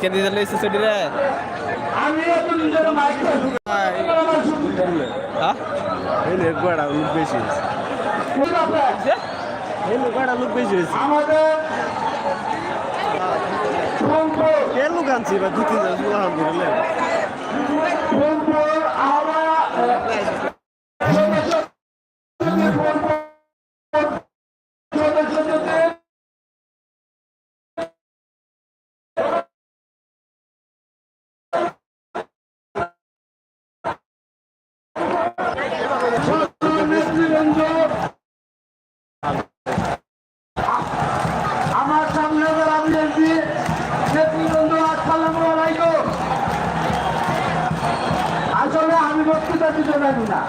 কেন দিতে লইছে ছুটি রে হ্যাঁ? গড়া লোক বেশি হয়েছে। লোক বেশি হয়েছে। কে লোক আনছি বা দু তিনজন শুধু আমার সামনে যারা বিএনপি নেতৃবৃন্দ আসসালামু আসলে আমি বক্তৃতা দিতে পারি না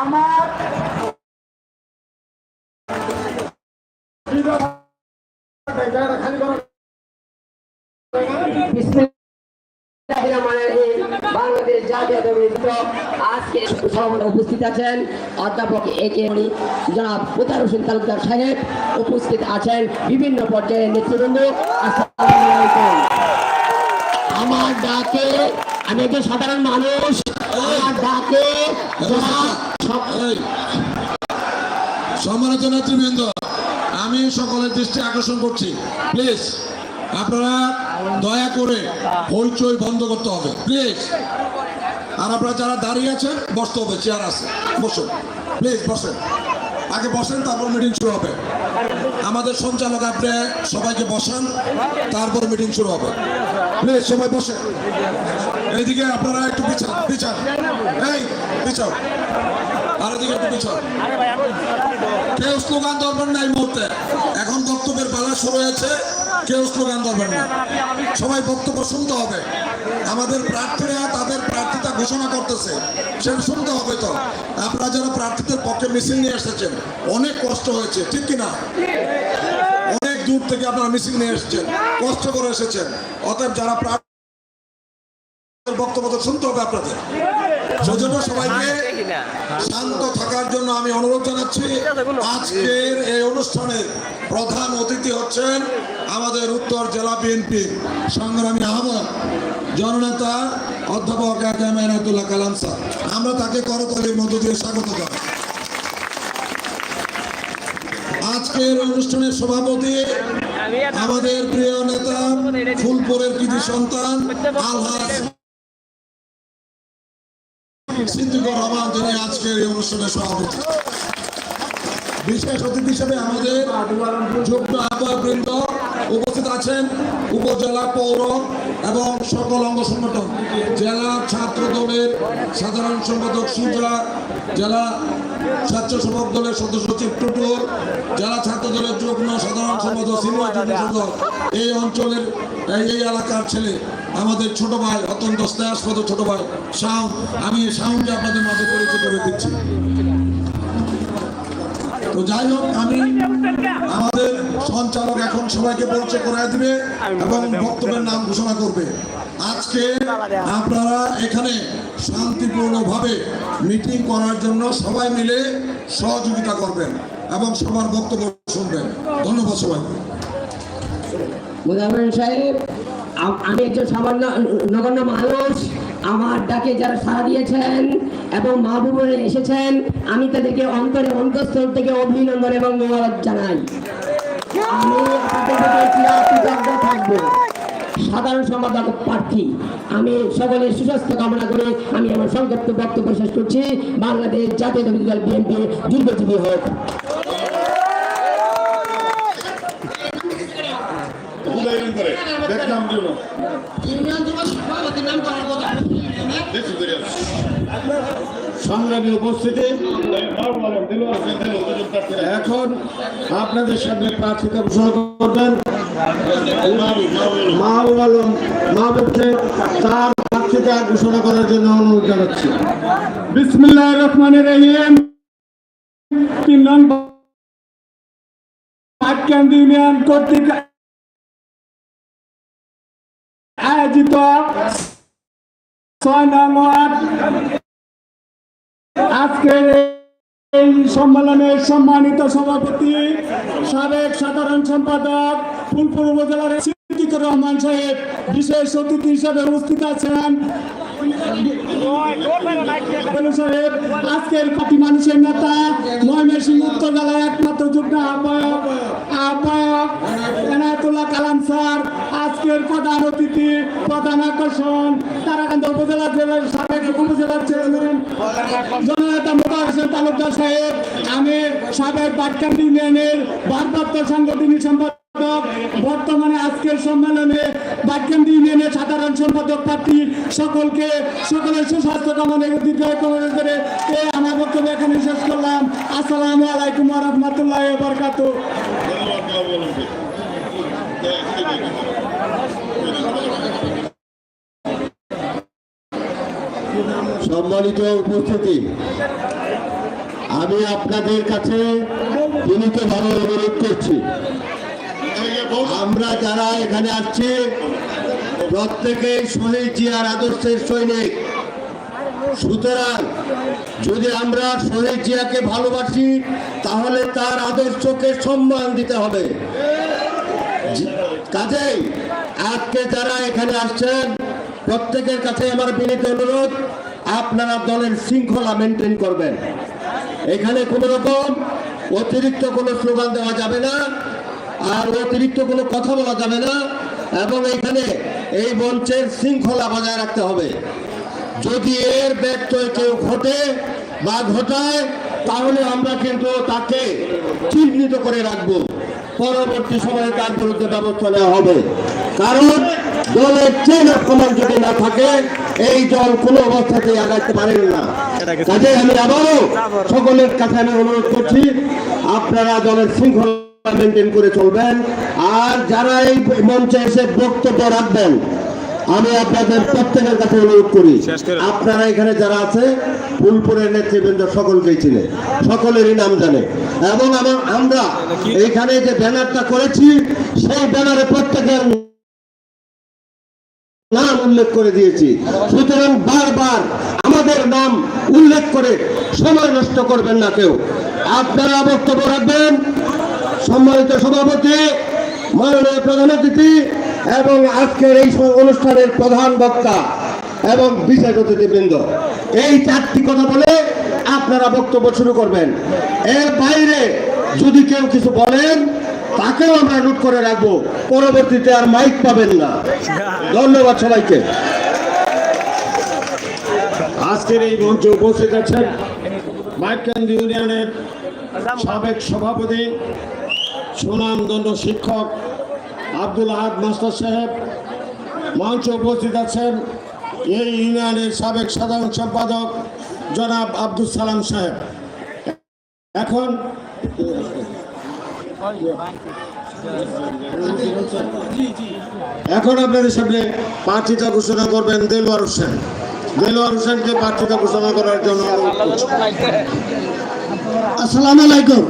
আমার বিসমিল্লাহিররহমানিররহিম। বাংলাদেশ দল আজকে উপস্থিত আছেন অধ্যাপক এ কে জনাব হোসেন তালুকদার সাহেব উপস্থিত আছেন বিভিন্ন পর্যায়ের নেতৃবৃন্দ। আমার ডাকে, আমি একজন সাধারণ মানুষ আমি সকলের দৃষ্টি আকর্ষণ করছি। প্লিজ, আপনারা দয়া করে হইচই বন্ধ করতে হবে। প্লিজ। আর আপনারা যারা দাঁড়িয়ে আছেন, বসতে হবে, চেয়ার আছে। বসুন প্লিজ বসেন। আগে বসেন, তারপর মিটিং শুরু হবে। আমাদের সঞ্চালক, আপনি সবাইকে বসান, তারপর মিটিং শুরু হবে। প্লিজ সবাই বসেন। এইদিকে আপনারা একটু পিছান পিছান। এই, পিছাও। আর এদিকে একটু পিছাও। কেউ স্লোগান ধরবেন না এই মুহূর্তে। এখন বক্তব্যের পালা শুরু হয়েছে। কেউ স্লোগান ধরবেন না। সবাই বক্তব্য শুনতে হবে। আমাদের প্রার্থীরা তাদের ঘোষণা করতেছে। সেটা শুনতে হবে তো। আপনারা যারা প্রার্থীদের পক্ষে মিছিল নিয়ে এসেছেন, অনেক কষ্ট হয়েছে, ঠিক কিনা? অনেক দূর থেকে আপনারা মিছিল নিয়ে এসেছেন, কষ্ট করে এসেছেন। অতএব যারা বক্তব্য তো শুনতে হবে আপনাদের। সেজন্য সবাইকে শান্ত থাকার জন্য আমি অনুরোধ জানাচ্ছি, আজকের এই অনুষ্ঠানের প্রধান অতিথি হচ্ছেন আমাদের উত্তর জেলা বিএনপি সংগ্রামী আহ্বায়ক, জননেতা অধ্যাপক এনায়তুল্লাহ কালাম স্যার। আমরা তাকে করতালির মধ্য দিয়ে স্বাগত জানাই। আজকের অনুষ্ঠানের সভাপতি আমাদের প্রিয় নেতা ফুলপুরের কৃতি সন্তান আলহাজ সিদ্দিকুর রহমান, যিনি আজকের এই অনুষ্ঠানের সভাপতি। বিশেষ অতিথি হিসেবে আমাদের যুগ্ম আহ্বায়কবৃন্দ উপস্থিত আছেন উপজেলা পৌর এবং সকল অঙ্গ সংগঠন। জেলা ছাত্র দলের সাধারণ সম্পাদক সুজা, জেলা স্বেচ্ছাসেবক দলের সদস্য সচিব টুটুর জেলা ছাত্র দলের যুগ্ম সাধারণ সম্পাদক সিনিয়র যুগ্ম এই অঞ্চলের, এই এলাকার ছেলে আমাদের ছোট ভাই অত্যন্ত স্নেহাস্পদ ছোট ভাই শাউন আমি শাউনকে আপনাদের মাঝে পরিচয় করে দিচ্ছি। তো যাই হোক, আমি আমাদের সঞ্চালক এখন সবাইকে পরিচয় করে দিবে এবং বক্তব্যের নাম ঘোষণা করবে। আজকে আপনারা এখানে শান্তিপূর্ণভাবে মিটিং করার জন্য সবাই মিলে সহযোগিতা করবেন এবং সবার বক্তব্য শুনবেন। ধন্যবাদ সবাইকে। সাহেব আম- একজন সামান্য নগণ্য মানুষ। আমার ডাকে যারা সাড়া দিয়েছেন এবং মাহবুবরে এসেছেন, আমি তাদেরকে অন্তরে অন্তঃস্থল থেকে অভিনন্দন এবং মোবারক জানাই। আমি থাকব। সাধারণ সম্পাদক প্রার্থী, আমি সকলের সুস্বাস্থ্য কামনা করে আমি আমার সংক্ষিপ্ত বক্তব্য শেষ করছি। বাংলাদেশ জাতীয় দল বিএনপি দীর্ঘজীবী হোক। সংগ্রামী উপস্থিতি। এখন আপনাদের সামনে প্রার্থিতা ঘোষণা করবেন। মাহবুব আলম মাহবুবকে তার প্রার্থিতা ঘোষণা করার জন্য অনুরোধ জানাচ্ছি। বিসমিল্লাহ রহমানের রহিম। তিন নং ইউনিয়ন কর্তৃক আয়োজিত ছয় নং ওয়ার্ড আজকের এই সম্মেলনের সম্মানিত সভাপতি, সাবেক সাধারণ সম্পাদক, ফুলপুর উপজেলার সিদ্দিকুর রহমান সাহেব, বিশেষ অতিথি হিসেবে উপস্থিত আছেন। সাহেব, আজকের পার্টি মানুষের নেতা ময়মনসিংহ উত্তর জেলার একমাত্র যুগ্ম আহ্বায়ক এনায়তুল্লাহ কালাম স্যার আজকের প্রধান অতিথি, প্রধান আকর্ষণ, তারাকান্ত উপজেলা জেলার সাবেক উপজেলার চেয়ারম্যান, জননেতা মোতার হোসেন তালুকদার সাহেব, আমি সাবেক বাটকান্দি ইউনিয়নের ভারপ্রাপ্ত সাংগঠনিক সম্পাদক, বর্তমানে আজকের সম্মেলনে বাটকান্দি ইউনিয়নের সাধারণ সম্পাদক প্রার্থী সকলকে, সকলের সুস্বাস্থ্য কামনা দীর্ঘায়ু কামনা করে এই আমার বক্তব্য এখানে শেষ করলাম। আসসালামু আলাইকুম রহমতুল্লাহ বরকাত সম্মানিত উপস্থিতি, আমি আপনাদের কাছে বিনীতভাবে অনুরোধ করছি। আমরা যারা এখানে আসছি প্রত্যেকেই শহীদ জিয়ার আদর্শের সৈনিক। সুতরাং যদি আমরা শহীদ জিয়াকে ভালোবাসি, তাহলে তার আদর্শকে সম্মান দিতে হবে। কাজেই আজকে যারা এখানে আসছেন প্রত্যেকের কাছে আমার বিনীত অনুরোধ, আপনারা দলের শৃঙ্খলা মেনটেন করবেন। এখানে কোনো রকম অতিরিক্ত কোনো স্লোগান দেওয়া যাবে না, আর অতিরিক্ত কোনো কথা বলা যাবে না, এবং এখানে এই মঞ্চের শৃঙ্খলা বজায় রাখতে হবে। যদি এর ব্যত্যয় কেউ ঘটে বা ঘটায়, তাহলে আমরা কিন্তু তাকে চিহ্নিত করে রাখব। পরবর্তী সময়ে তার বিরুদ্ধে ব্যবস্থা নেওয়া হবে। কারণ দলের চেন অফ যদি না থাকে এই দল কোনো অবস্থাতেই আগাইতে পারেন না। কাজে আমি আবারও সকলের কাছে আমি অনুরোধ করছি আপনারা দলের শৃঙ্খলা মেনটেন করে চলবেন। আর যারা এই মঞ্চে এসে বক্তব্য রাখবেন আমি আপনাদের প্রত্যেকের কাছে অনুরোধ করি আপনারা এখানে যারা আছে ফুলপুরের নেতৃবৃন্দ সকলকেই চিনে সকলেরই নাম জানে। এবং আমরা এইখানে যে ব্যানারটা করেছি সেই ব্যানারে প্রত্যেকের নাম উল্লেখ করে দিয়েছি। সুতরাং বারবার আমাদের নাম উল্লেখ করে সময় নষ্ট করবেন না কেউ। আপনারা বক্তব্য রাখবেন। সম্মানিত সভাপতি, মাননীয় প্রধান অতিথি এবং আজকের এই অনুষ্ঠানের প্রধান বক্তা এবং বিশেষ অতিথিবৃন্দ। এই চারটি কথা বলে আপনারা বক্তব্য শুরু করবেন। এর বাইরে যদি কেউ কিছু বলেন তাকেও আমরা নোট করে রাখব। পরবর্তীতে আর মাইক পাবেন না। ধন্যবাদ সবাইকে। আজকের এই মঞ্চে উপস্থিত আছেন মাইকান্দি ইউনিয়নের সাবেক সভাপতি সুনামদণ্ড শিক্ষক আব্দুল আহাদ মাস্টার সাহেব। মঞ্চে উপস্থিত আছেন এই ইউনিয়নের সাবেক সাধারণ সম্পাদক জনাব আব্দুল সালাম সাহেব। এখন এখন আপনাদের সামনে প্রার্থীতা ঘোষণা করবেন দেলোয়ার হোসেন। দেলোয়ার হোসেনকে প্রার্থীতা ঘোষণা করার জন্য। আসসালামু আলাইকুম।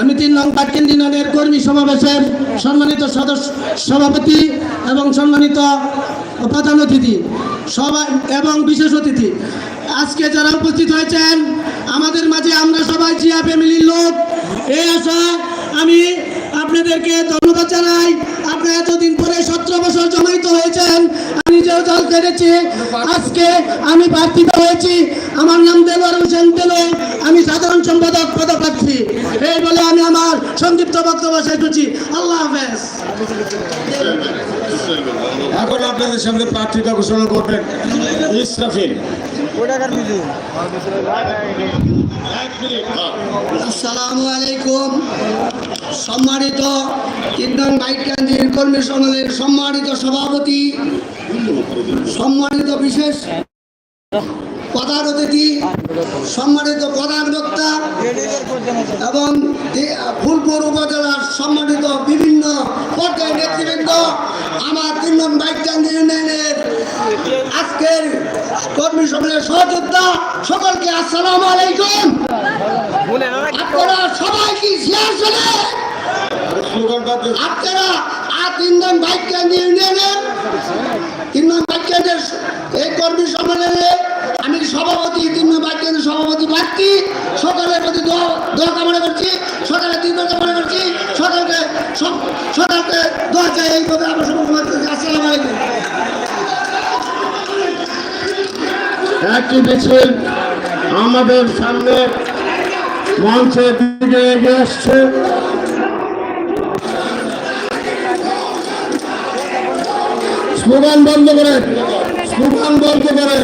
আমি তিন নং পাটকেন ইউনিয়নের কর্মী সমাবেশের সম্মানিত সদস্য, সভাপতি এবং সম্মানিত প্রধান অতিথি সবাই এবং বিশেষ অতিথি। আজকে যারা উপস্থিত হয়েছেন, আমাদের মাঝে আমরা সবাই জিয়া ফ্যামিলির লোক। এই আশা আমি আপনাদেরকে ধন্যবাদ জানাই। আপনারা এতদিন পরে সতেরো বছর জমাইত হয়েছেন, আমি নিজেও দল কেটেছি আজকে আমি প্রার্থিত হয়েছি, আমার নাম দেলোয়ার হোসেন দেলো, আমি সাধারণ সম্পাদক পদপ্রার্থী। এই বলে আমি আমার সংক্ষিপ্ত বক্তব্য শেষ করছি। আল্লাহ হাফেজ। এখন আপনাদের সামনে প্রার্থীতা ঘোষণা করবেন ইসরাফিল। আসসালামু আলাইকুম সম্মানিত বাইক ক্যান্ডির কর্মী সমাজের সম্মানিত সভাপতি, সম্মানিত বিশেষ প্রধান অতিথি, সম্মানিত প্রধান বক্তা এবং ফুলপুর উপজেলার সম্মানিত বিভিন্ন পর্যায়ের নেতৃবৃন্দ আমার তিন নং বাইক ক্যান্ডি ইউনিয়নের আজকের কর্মী সম্মেলনের সহযোদ্ধা, সকলকে আসসালামু আলাইকুম। আপনারা সবাই কি স্লোগানবদ্ধ আপনারা আর তিনজন বাইক কেন্দ্র ইউনিয়নের তিনজন বাইক কেন্দ্রের এই কর্মী সম্মেলনে আমি সভাপতি, তিন নম্বর কেন্দ্রের সভাপতি প্রার্থী? সকলের প্রতি দোয়া কামনা করছি। সকালে তিন কামনা করছি। সব- সকলকে দোয়া চাই এই কথা আমরা সবাই আসসালামু আলাইকুম। একটি মিছিল আমাদের সামনে মঞ্চের দিকে এগিয়ে আসছে। স্লোগান বন্ধ করেন স্লোগান বন্ধ করেন